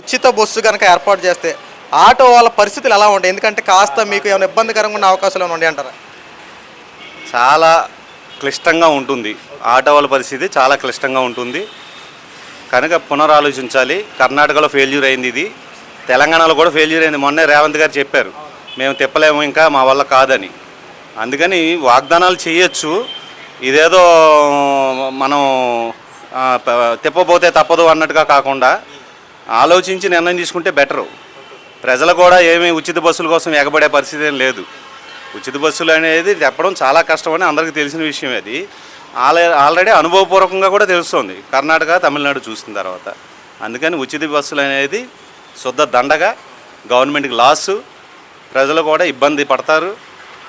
ఉచిత బస్సు కనుక ఏర్పాటు చేస్తే ఆటో వాళ్ళ పరిస్థితులు ఎలా ఉంటాయి? ఎందుకంటే కాస్త మీకు ఏమైనా ఇబ్బందికరంగా ఉన్న అవకాశాలు ఏమైనా ఉంటాయి అంటారా చాలా క్లిష్టంగా ఉంటుంది. ఆటో వాళ్ళ పరిస్థితి చాలా క్లిష్టంగా ఉంటుంది. కనుక పునరాలోచించాలి. కర్ణాటకలో ఫెయిల్యూర్ అయింది ఇది. తెలంగాణలో కూడా ఫెయిల్యూర్ అయింది. మొన్నే రేవంత్ గారు చెప్పారు. మేము తిప్పలేము ఇంకా మా వల్ల కాదని. అందుకని వాగ్దానాలు చేయొచ్చు. ఇదేదో మనం తిప్పబోతే తప్పదు అన్నట్టుగా కాకుండా ఆలోచించి నిర్ణయం తీసుకుంటే బెటరు. ప్రజలు కూడా ఏమీ ఉచిత బస్సుల కోసం ఎగబడే పరిస్థితి ఏం లేదు. ఉచిత బస్సులు అనేది చెప్పడం చాలా కష్టమని అందరికీ తెలిసిన విషయం అది. ఆల్రెడీ అనుభవపూర్వకంగా కూడా తెలుస్తుంది. కర్ణాటక తమిళనాడు చూసిన తర్వాత. అందుకని ఉచిత బస్సులు అనేది శుద్ధ దండగా గవర్నమెంట్కి లాసు. ప్రజలు కూడా ఇబ్బంది పడతారు.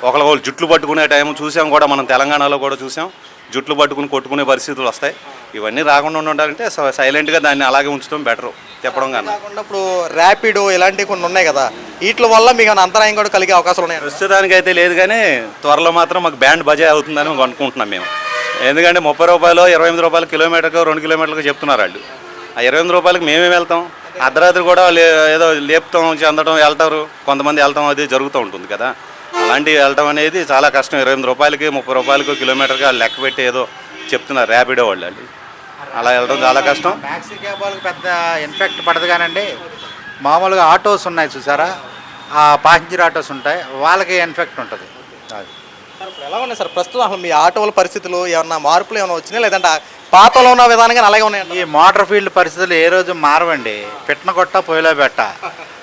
ఒకరికొకరు జుట్లు పట్టుకునే టైం చూసాం కూడా మనం తెలంగాణలో కూడా చూసాం. జుట్లు పట్టుకుని కొట్టుకునే పరిస్థితులు వస్తాయి. ఇవన్నీ రాకుండా ఉండాలంటే సైలెంట్గా దాన్ని అలాగే ఉంచడం బెటరు తిప్పడం కన్నా. కాకుండా ఇప్పుడు ర్యాపిడో ఇలాంటివి కొన్ని ఉన్నాయి కదా వీటి వల్ల మీకు అంతరాయం కూడా కలిగే అవకాశాలు ఉన్నాయి? ప్రస్తుతానికి అయితే లేదు కానీ త్వరలో మాత్రం మాకు బ్యాండ్ బజే అవుతుందని అనుకుంటున్నాం మేము. ఎందుకంటే ముప్పై రూపాయలు ఇరవై ఎనిమిది రూపాయలు కిలోమీటర్కి రెండు కిలోమీటర్లకు చెప్తున్నారు వాళ్ళు. ఆ ఇరవై ఎనిమిది రూపాయలకి మేమేం వెళ్తాం? అర్ధరాత్రి కూడా ఏదో లేపుతాం చెందడం వెళ్తారు. కొంతమంది వెళ్తాం అది జరుగుతూ ఉంటుంది కదా. అలాంటివి వెళ్ళటం అనేది చాలా కష్టం. ఇరవై ఎనిమిది రూపాయలకి ముప్పై రూపాయలకి కిలోమీటర్కి వాళ్ళు లెక్క పెట్టి ఏదో చెప్తున్నారు ర్యాపిడో వాళ్ళు వాళ్ళు. అలా వెళ్ళడం చాలా కష్టం. మ్యాక్సీ క్యాబ్ వాళ్ళకి పెద్ద ఇన్ఫెక్ట్ పడదు కానండి. మామూలుగా ఆటోస్ ఉన్నాయి చూసారా? ఆ ప్యాసింజర్ ఆటోస్ ఉంటాయి. వాళ్ళకి ఇన్ఫెక్ట్ ఉంటుంది. అది. ఎలా ఉన్నాయి సార్? ప్రస్తుతం అసలు మీ ఆటోల పరిస్థితులు ఏమన్నా మార్పులు ఏమైనా వచ్చినాయి? లేదంటే పాతలో ఉన్న విధానంగా అలాగే ఉన్నాయి ఈ మోటార్ ఫీల్డ్ పరిస్థితులు ఏ రోజు మారవండి. పెట్టిన కొట్ట పొయ్యిలో పెట్ట.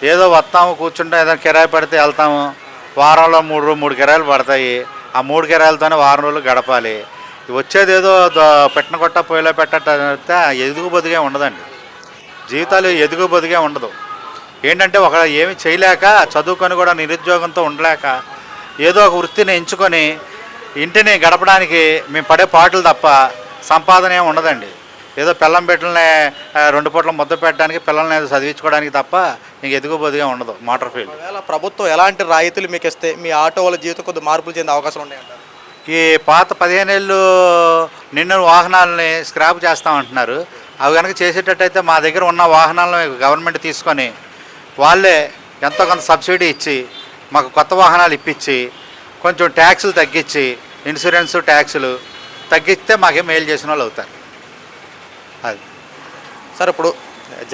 ఏదో వస్తాము కూర్చుంటాం ఏదో కిరాయి పడితే వెళ్తాము. వారంలో మూడు మూడు కిరాయిలు పడతాయి. ఆ మూడు కిరాయిలతోనే వారం రోజులు గడపాలి. వచ్చేది ఏదో పెట్టిన కొట్ట పొయ్యిలో పెట్టట్టే ఎదుగు బొదిగే ఉండదండి. జీవితాలు ఎదుగు బొదిగే ఉండదు. ఏంటంటే ఒక ఏమి చేయలేక చదువుకొని కూడా నిరుద్యోగంతో ఉండలేక ఏదో ఒక వృత్తిని ఎంచుకొని ఇంటిని గడపడానికి మేము పడే పాటలు తప్ప సంపాదన ఏమి ఉండదండి. ఏదో పిల్లం బిడ్డల్ని రెండు పూట్ల ముద్ద పెట్టడానికి పిల్లల్ని ఏదో చదివించుకోవడానికి తప్ప ఇంక ఎదుగుబదిగా ఉండదు మోటార్ ఫీల్డ్. ప్రభుత్వం ఎలాంటి రాయితీలు మీకు ఇస్తే మీ ఆటో వాళ్ళ జీవితం కొద్దిగా మార్పులు చెందే అవకాశం ఉన్నాయి ఈ పాత పదిహేనేళ్ళు నిన్న వాహనాలని స్క్రాప్ చేస్తామంటున్నారు. అవి కనుక చేసేటట్టయితే మా దగ్గర ఉన్న వాహనాలను గవర్నమెంట్ తీసుకొని వాళ్ళే ఎంతో కొంత సబ్సిడీ ఇచ్చి మాకు కొత్త వాహనాలు ఇప్పించి కొంచెం ట్యాక్సులు తగ్గించి ఇన్సూరెన్స్ ట్యాక్సులు తగ్గిస్తే మాకే మేలు చేసిన వాళ్ళు అవుతారు. అది. సార్ ఇప్పుడు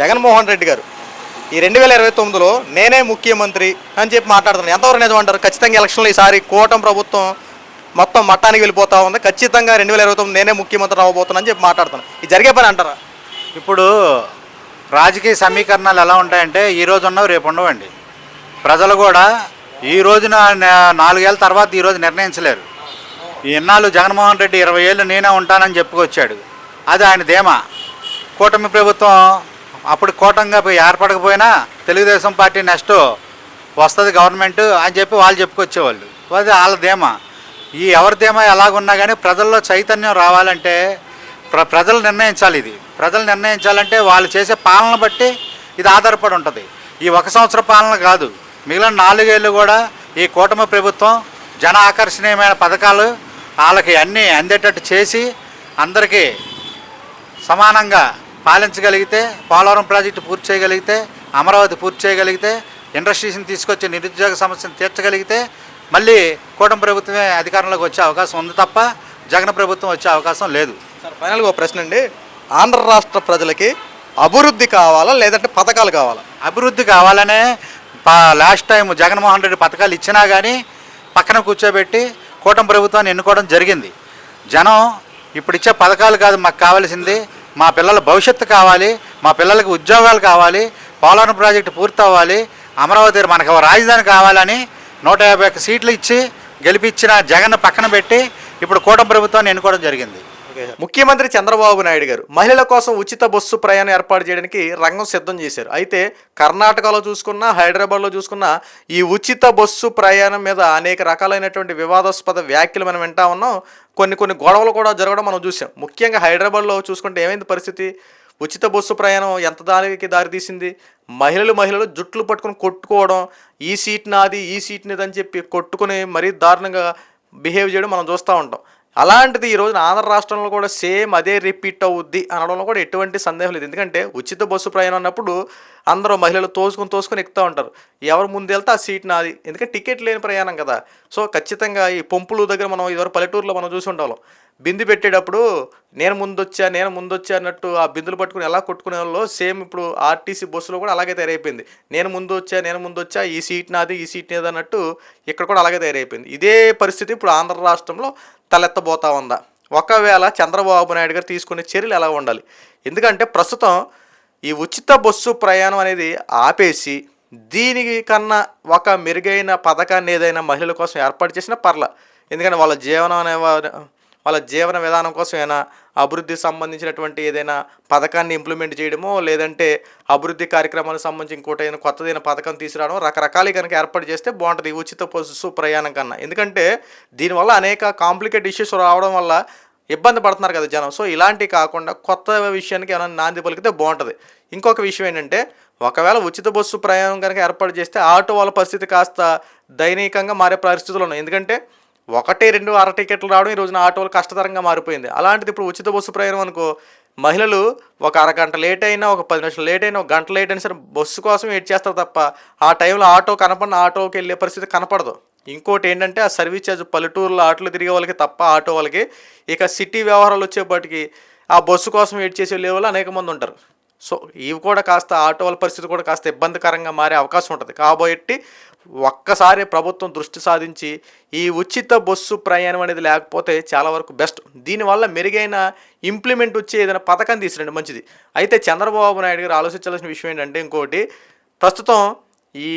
జగన్మోహన్ రెడ్డి గారు ఈ రెండు వేల ఇరవై తొమ్మిదిలో నేనే ముఖ్యమంత్రి అని చెప్పి మాట్లాడుతున్నాను ఎంతవరకు నిజం అంటారు? ఖచ్చితంగా ఎలక్షన్లో ఈసారి కూటమి ప్రభుత్వం మొత్తం మట్టానికి వెళ్ళిపోతా ఉంది. ఖచ్చితంగా రెండు వేల ఇరవై తొమ్మిది నేనే ముఖ్యమంత్రి అవ్వబోతున్నాను అని చెప్పి మాట్లాడుతున్నాను ఇది జరిగే పని అంటారా? ఇప్పుడు రాజకీయ సమీకరణాలు ఎలా ఉంటాయంటే ఈ రోజు ఉన్నవి రేపు ఉండవండి. ప్రజలు కూడా ఈ రోజున నాలుగేళ్ళ తర్వాత ఈరోజు నిర్ణయించలేరు. ఈ ఇన్నాళ్ళు జగన్మోహన్ రెడ్డి ఇరవై ఏళ్ళు నేనే ఉంటానని చెప్పుకొచ్చాడు. అది ఆయన ధీమా. కూటమి ప్రభుత్వం అప్పుడు కూటంగా పోయి ఏర్పడకపోయినా తెలుగుదేశం పార్టీ నెక్స్ట్ వస్తుంది గవర్నమెంట్ అని చెప్పి వాళ్ళు చెప్పుకొచ్చేవాళ్ళు. అది వాళ్ళ ధీమా. ఈ ఎవరి ఎలాగున్నా కానీ ప్రజల్లో చైతన్యం రావాలంటే ప్ర ప్రజలు నిర్ణయించాలి ఇది. ప్రజలు నిర్ణయించాలంటే వాళ్ళు చేసే పాలన బట్టి ఇది ఆధారపడి ఉంటుంది. ఈ ఒక సంవత్సర పాలన కాదు. మిగిలిన నాలుగేళ్ళు కూడా ఈ కూటమి ప్రభుత్వం జన ఆకర్షణీయమైన పథకాలు వాళ్ళకి అన్నీ అందేటట్టు చేసి అందరికీ సమానంగా పాలించగలిగితే పోలవరం ప్రాజెక్టు పూర్తి చేయగలిగితే అమరావతి పూర్తి చేయగలిగితే ఇండస్ట్రీస్ని తీసుకొచ్చి నిరుద్యోగ సమస్యను తీర్చగలిగితే మళ్ళీ కూటమి ప్రభుత్వమే అధికారంలోకి వచ్చే అవకాశం ఉంది తప్ప జగన్ ప్రభుత్వం వచ్చే అవకాశం లేదు. సార్ ఫైనల్గా ఒక ప్రశ్న అండి. ఆంధ్ర రాష్ట్ర ప్రజలకి అభివృద్ధి కావాలా లేదంటే పథకాలు కావాలా? అభివృద్ధి కావాలనే పా- లాస్ట్ టైం జగన్మోహన్ రెడ్డి పథకాలు ఇచ్చినా కానీ పక్కన కూర్చోబెట్టి కూటమి ప్రభుత్వాన్ని ఎన్నుకోవడం జరిగింది. జనం ఇప్పుడు ఇచ్చే పథకాలు కాదు మాకు కావాల్సింది మా పిల్లల భవిష్యత్తు కావాలి మా పిల్లలకి ఉద్యోగాలు కావాలి పోలవరం ప్రాజెక్టు పూర్తి అవ్వాలి అమరావతి మనకు రాజధాని కావాలని నూట యాభై ఒక్క సీట్లు ఇచ్చి గెలిపించిన జగన్ పక్కన పెట్టి ఇప్పుడు కూటమి ప్రభుత్వాన్ని ఎన్నుకోవడం జరిగింది. ముఖ్యమంత్రి చంద్రబాబు నాయుడు గారు మహిళల కోసం ఉచిత బస్సు ప్రయాణం ఏర్పాటు చేయడానికి రంగం సిద్ధం చేశారు. అయితే కర్ణాటకలో చూసుకున్నా హైదరాబాద్లో చూసుకున్నా ఈ ఉచిత బస్సు ప్రయాణం మీద అనేక రకాలైనటువంటి వివాదాస్పద వ్యాఖ్యలు మనం వింటా ఉన్నాం. కొన్ని కొన్ని గొడవలు కూడా జరగడం మనం చూసాం. ముఖ్యంగా హైదరాబాద్లో చూసుకుంటే ఏమైంది పరిస్థితి? ఉచిత బస్సు ప్రయాణం ఎంత దానికి దారితీసింది మహిళలు మహిళలు జుట్లు పట్టుకొని కొట్టుకోవడం ఈ సీట్ నాది ఈ సీట్ నీది చెప్పి కొట్టుకుని మరీ దారుణంగా బిహేవ్ చేయడం మనం చూస్తూ ఉంటాం. అలాంటిది ఈ రోజున ఆంధ్ర రాష్ట్రంలో కూడా సేమ్ అదే రిపీట్ అవుద్ది అనడంలో కూడా ఎటువంటి సందేహం లేదు. ఎందుకంటే ఉచిత బస్సు ప్రయాణం అన్నప్పుడు అందరూ మహిళలు తోసుకొని తోసుకొని ఎక్కుతూ ఉంటారు. ఎవరు ముందు వెళ్తే ఆ సీట్ నాది. ఎందుకంటే టికెట్ లేని ప్రయాణం కదా. సో ఖచ్చితంగా ఈ పంపులు దగ్గర మనం ఇదివరకు పల్లెటూరులో మనం చూసి ఉంటాం బిందు పెట్టేటప్పుడు నేను ముందొచ్చా నేను ముందొచ్చా అన్నట్టు ఆ బిందులు పట్టుకుని ఎలా కొట్టుకునే వాళ్ళు సేమ్ ఇప్పుడు ఆర్టీసీ బస్సులో కూడా అలాగే తయారైపోయింది. నేను ముందు వచ్చా నేను ముందు వచ్చా ఈ సీట్ నాది ఈ సీట్ నాది అన్నట్టు ఇక్కడ కూడా అలాగే తయారైపోయింది. ఇదే పరిస్థితి ఇప్పుడు ఆంధ్ర రాష్ట్రంలో తలెత్తబోతా ఉందా? ఒకవేళ చంద్రబాబు నాయుడు గారు తీసుకునే చర్యలు ఎలా ఉండాలి? ఎందుకంటే ప్రస్తుతం ఈ ఉచిత బస్సు ప్రయాణం అనేది ఆపేసి దీనికన్నా ఒక మెరుగైన పథకాన్ని ఏదైనా మహిళల కోసం ఏర్పాటు చేసినా పర్ల. ఎందుకంటే వాళ్ళ జీవనం అనే వాళ్ళ జీవన విధానం కోసం అయినా అభివృద్ధికి సంబంధించినటువంటి ఏదైనా పథకాన్ని ఇంప్లిమెంట్ చేయడమో లేదంటే అభివృద్ధి కార్యక్రమాలకు సంబంధించి ఇంకోటి ఏదైనా కొత్తదైన పథకం తీసుకురావడం రకరకాలు కనుక ఏర్పాటు చేస్తే బాగుంటుంది. ఉచిత బస్సు ప్రయాణం కన్నా. ఎందుకంటే దీనివల్ల అనేక కాంప్లికేట్ ఇష్యూస్ రావడం వల్ల ఇబ్బంది పడుతున్నారు కదా జనం. సో ఇలాంటివి కాకుండా కొత్త విషయానికి ఏమైనా నాంది పలికితే బాగుంటుంది. ఇంకొక విషయం ఏంటంటే ఒకవేళ ఉచిత బస్సు ప్రయాణం కనుక ఏర్పాటు చేస్తే ఆటో వాళ్ళ పరిస్థితి కాస్త దయనీయంగా మారే పరిస్థితులు ఉన్నాయి. ఎందుకంటే ఒకటి రెండు అర టికెట్లు రావడం ఈ రోజున ఆటోలు కష్టతరంగా మారిపోయింది. అలాంటిది ఇప్పుడు ఉచిత బస్సు ప్రయాణం అనుకో మహిళలు ఒక అరగంట లేట్ అయినా ఒక పది నిమిషాలు లేట్ అయినా ఒక గంట లేట్ అయినా సరే బస్సు కోసం వెయిట్ చేస్తారు తప్ప ఆ టైంలో ఆటో కనపడిన ఆటోకి వెళ్ళే పరిస్థితి కనపడదు. ఇంకోటి ఏంటంటే ఆ సర్వీస్ ఛార్జ్ పల్లెటూరులో ఆటోలు తిరిగే వాళ్ళకి తప్ప ఆటో వాళ్ళకి ఇక సిటీ వ్యవహారాలు వచ్చేప్పటికి ఆ బస్సు కోసం వెయిట్ చేసే వెళ్ళే వాళ్ళు అనేక మంది ఉంటారు. సో ఇవి కూడా కాస్త ఆటో వాళ్ళ పరిస్థితి కూడా కాస్త ఇబ్బందికరంగా మారే అవకాశం ఉంటుంది. కాబోయేటి ఒక్కసారి ప్రభుత్వం దృష్టి సాధించి ఈ ఉచిత బస్సు ప్రయాణం అనేది లేకపోతే చాలా వరకు బెస్ట్. దీనివల్ల మెరుగైన ఇంప్లిమెంట్ వచ్చే ఏదైనా పథకం తీసుకురండి మంచిది. అయితే చంద్రబాబు నాయుడు గారు ఆలోచించాల్సిన విషయం ఏంటంటే ఇంకోటి ప్రస్తుతం ఈ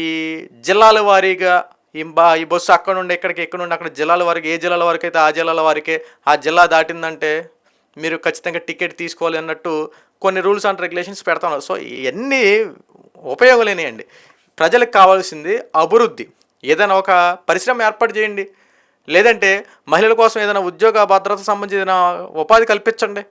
జిల్లాల వారీగా ఈ బా ఈ బస్సు అక్కడ నుండి ఎక్కడికి ఎక్కడ నుండి అక్కడ జిల్లాల వారికి ఏ జిల్లాల వరకు అయితే ఆ జిల్లాల వారికే ఆ జిల్లా దాటిందంటే మీరు ఖచ్చితంగా టికెట్ తీసుకోవాలి అన్నట్టు కొన్ని రూల్స్ అండ్ రెగ్యులేషన్స్ పెడతా ఉన్నారు సో ఇవన్నీ ఉపయోగలేనియండి. ప్రజలకు కావాల్సింది అభివృద్ధి. ఏదైనా ఒక పరిశ్రమ ఏర్పాటు చేయండి. లేదంటే మహిళల కోసం ఏదైనా ఉద్యోగ భద్రత సంబంధించిన ఉపాధి కల్పించండి.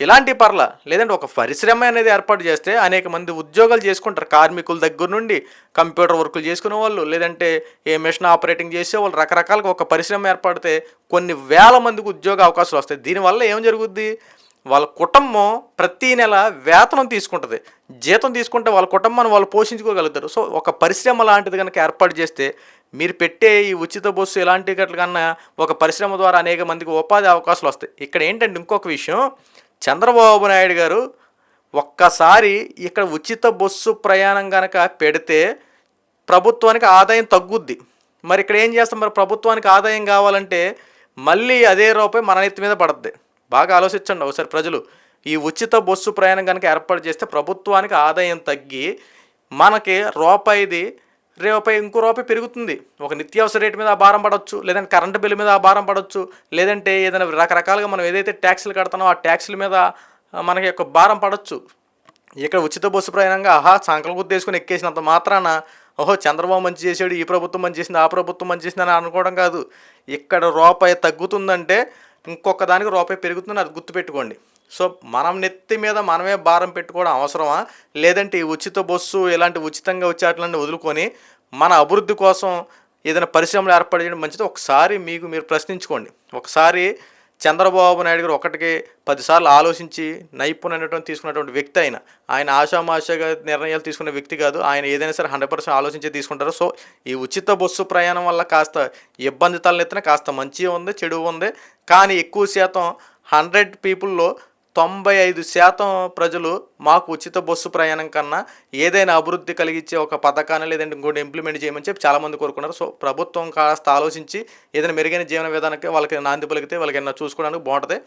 ఇలాంటి పర్ల లేదంటే ఒక పరిశ్రమ అనేది ఏర్పాటు చేస్తే అనేక మంది ఉద్యోగాలు చేసుకుంటారు. కార్మికుల దగ్గర నుండి కంప్యూటర్ వర్కులు చేసుకునే వాళ్ళు లేదంటే ఏ మిషన్ ఆపరేటింగ్ చేసే వాళ్ళు రకరకాలుగా ఒక పరిశ్రమ ఏర్పడితే కొన్ని వేల మందికి ఉద్యోగ అవకాశాలు వస్తాయి. దీనివల్ల ఏం జరుగుద్ది? వాళ్ళ కుటుంబం ప్రతీ నెల వేతనం తీసుకుంటుంది. జీతం తీసుకుంటే వాళ్ళ కుటుంబాన్ని వాళ్ళు పోషించుకోగలుగుతారు. సో ఒక పరిశ్రమ లాంటిది కనుక ఏర్పాటు చేస్తే మీరు పెట్టే ఈ ఉచిత బస్సు ఇలాంటి గట్ల కన్నా ఒక పరిశ్రమ ద్వారా అనేక మందికి ఉపాధి అవకాశాలు వస్తాయి. ఇక్కడ ఏంటంటే ఇంకొక విషయం. చంద్రబాబు నాయుడు గారు ఒక్కసారి ఇక్కడ ఉచిత బస్సు ప్రయాణం కనుక పెడితే ప్రభుత్వానికి ఆదాయం తగ్గుద్ది. మరి ఇక్కడ ఏం చేస్తాం మరి ప్రభుత్వానికి ఆదాయం కావాలంటే మళ్ళీ అదే రూపాయి మన నెత్తి మీద పడుద్ది. బాగా ఆలోచించండి. ఒకసారి ప్రజలు ఈ ఉచిత బస్సు ప్రయాణం కనుక ఏర్పాటు చేస్తే ప్రభుత్వానికి ఆదాయం తగ్గి మనకి రూపాయిది రూపాయి ఇంకో రూపాయి పెరుగుతుంది. ఒక నిత్యావసర రేటు మీద ఆ భారం పడవచ్చు లేదంటే కరెంటు బిల్లు మీద ఆ భారం పడవచ్చు లేదంటే ఏదైనా రకరకాలుగా మనం ఏదైతే ట్యాక్స్లు కడతామో ఆ ట్యాక్స్ల మీద మనకి యొక్క భారం పడవచ్చు ఇక్కడ ఉచిత బస్సు ప్రయాణంగా ఆహా సంకల్పం గుద్దేసుకుని ఎక్కేసినంత మాత్రాన ఓహో చంద్రబాబు మంచి చేసాడు ఈ ప్రభుత్వం మంచి చేసింది ఆ ప్రభుత్వం మంచి చేసింది అని అనుకోవడం కాదు. ఇక్కడ రూపాయి తగ్గుతుందంటే ఇంకొక దానికి రూపాయి పెరుగుతుందని అది గుర్తుపెట్టుకోండి. సో మనం నెత్తి మీద మనమే భారం పెట్టుకోవడం అవసరమా? లేదంటే ఈ ఉచిత బస్సు ఇలాంటి ఉచితంగా వచ్చే వాటిలన్నీ వదులుకొని మన అభివృద్ధి కోసం ఏదైనా పరిశ్రమలు ఏర్పాటు చేయడం మంచిది? ఒకసారి మీకు మీరు ప్రశ్నించుకోండి. ఒకసారి చంద్రబాబు నాయుడు గారు ఒకటికి పదిసార్లు ఆలోచించి నైపుణ్యటువంటి తీసుకున్నటువంటి వ్యక్తి ఆయన. ఆయన ఆశామాషగా నిర్ణయాలు తీసుకునే వ్యక్తి కాదు. ఆయన ఏదైనా సరే హండ్రెడ్ పర్సెంట్ ఆలోచించి తీసుకుంటారు. సో ఈ ఉచిత బస్సు ప్రయాణం వల్ల కాస్త ఇబ్బంది తలనెత్తిన కాస్త మంచి ఉంది చెడు ఉంది. కానీ ఎక్కువ శాతం హండ్రెడ్ పీపుల్లో తొంభై ఐదు శాతం ప్రజలు మాకు ఉచిత బస్సు ప్రయాణం కన్నా ఏదైనా అభివృద్ధి కలిగించే ఒక పథకాన్ని లేదంటే ఇంకోటి ఇంప్లిమెంట్ చేయమని చెప్పి చాలామంది కోరుకున్నారు. సో ప్రభుత్వం కాస్త ఆలోచించి ఏదైనా మెరుగైన జీవన విధానానికి వాళ్ళకి నాంది పలికితే వాళ్ళకి ఏమైనా చూసుకోవడానికి బాగుంటుంది.